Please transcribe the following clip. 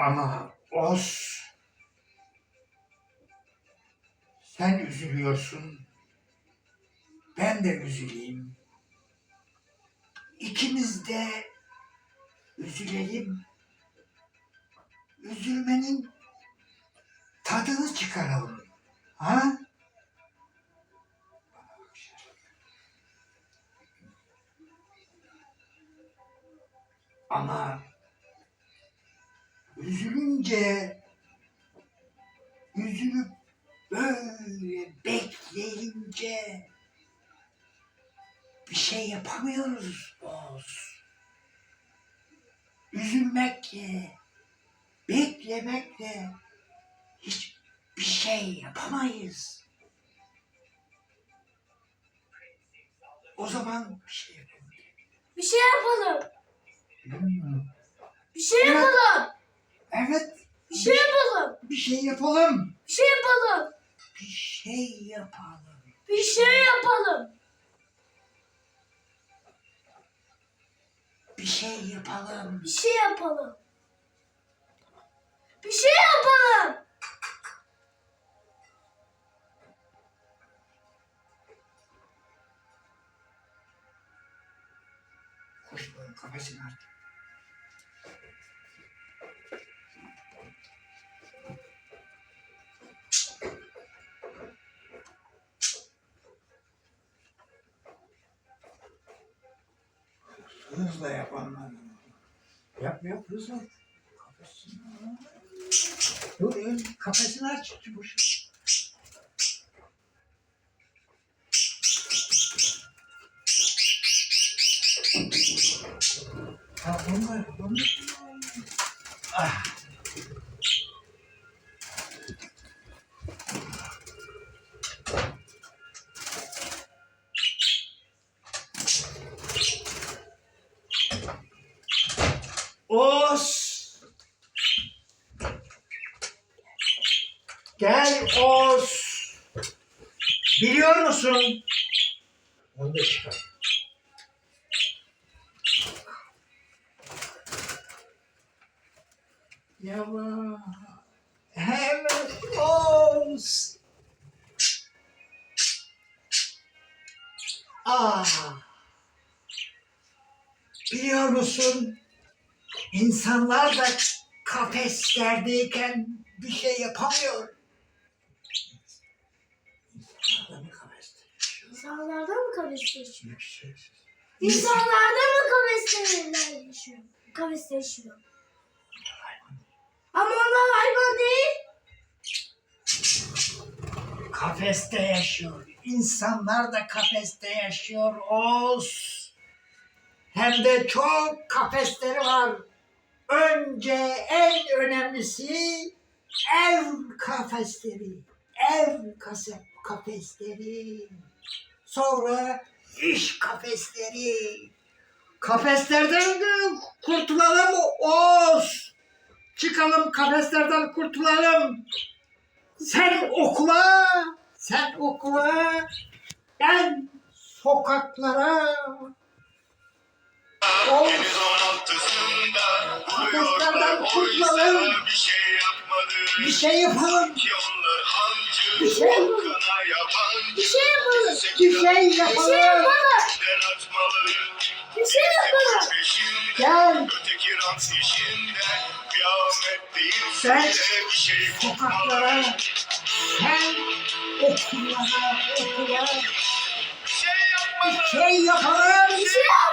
Ama Oz sen üzülüyorsun. Ben de üzüleyim. İkimiz de üzülelim. Üzülmenin tadını çıkaralım. Ha? Ama üzülünce üzülüp böyle bekleyince bir şey yapamıyoruz Oğuz. Üzülmekle, beklemekle hiçbir şey yapamayız. O zaman bir şey yapalım. Bir şey yapalım. Bilmiyorum. Bir şey yapalım. Evet, Bir şey yapalım. bir şey yapalım. Bir şey yapalım. Bir şey yapalım. Bir şey yapalım. Bir şey yapalım. Bir şey yapalım. Bir şey yapalım. Koş böyle kafasını aç. Hızla yapanlar. Yap yap hızla. Kafasını. Dur dur kafasını aç. Boş. Ha bunlar bunlar. Os. Gel Os. Biliyor musun? Onu da çıkar. Yavaş. Hemen Os. Ah. Biliyor musun? İnsanlar da kafeslerdeyken bir şey yapamıyor. İnsanlar da mı kafeste? İnsanlarda mı kafeste. İnsanlarda mı kafeste yaşıyor? Kafeste yaşıyor. Ama onlar hayvan değil. Kafeste yaşıyor. İnsanlar da kafeste yaşıyor. Oz. Hem de çok kafesleri var. Önce en önemlisi ev kafesleri. Ev kase- kafesleri. Sonra iş kafesleri. Kafeslerden de kurtulalım Oz. Çıkalım kafeslerden kurtulalım. Sen okula, sen okula, ben sokaklara. Deniz uyuyorlar kurtulalım. bir şey yapmadı. bir şey yapalım, Ki onlar hancı, Bir şey yapalım. Bir şey yapalım. bir şey Bir şey yapalım. yapalım. Bir şey yapalım. Gel. öteki rant işinde. Kıyamet değilse Sen bir şey Sokaklara, sen okullara, okula Bir şey yapmalı. bir şey yapalım.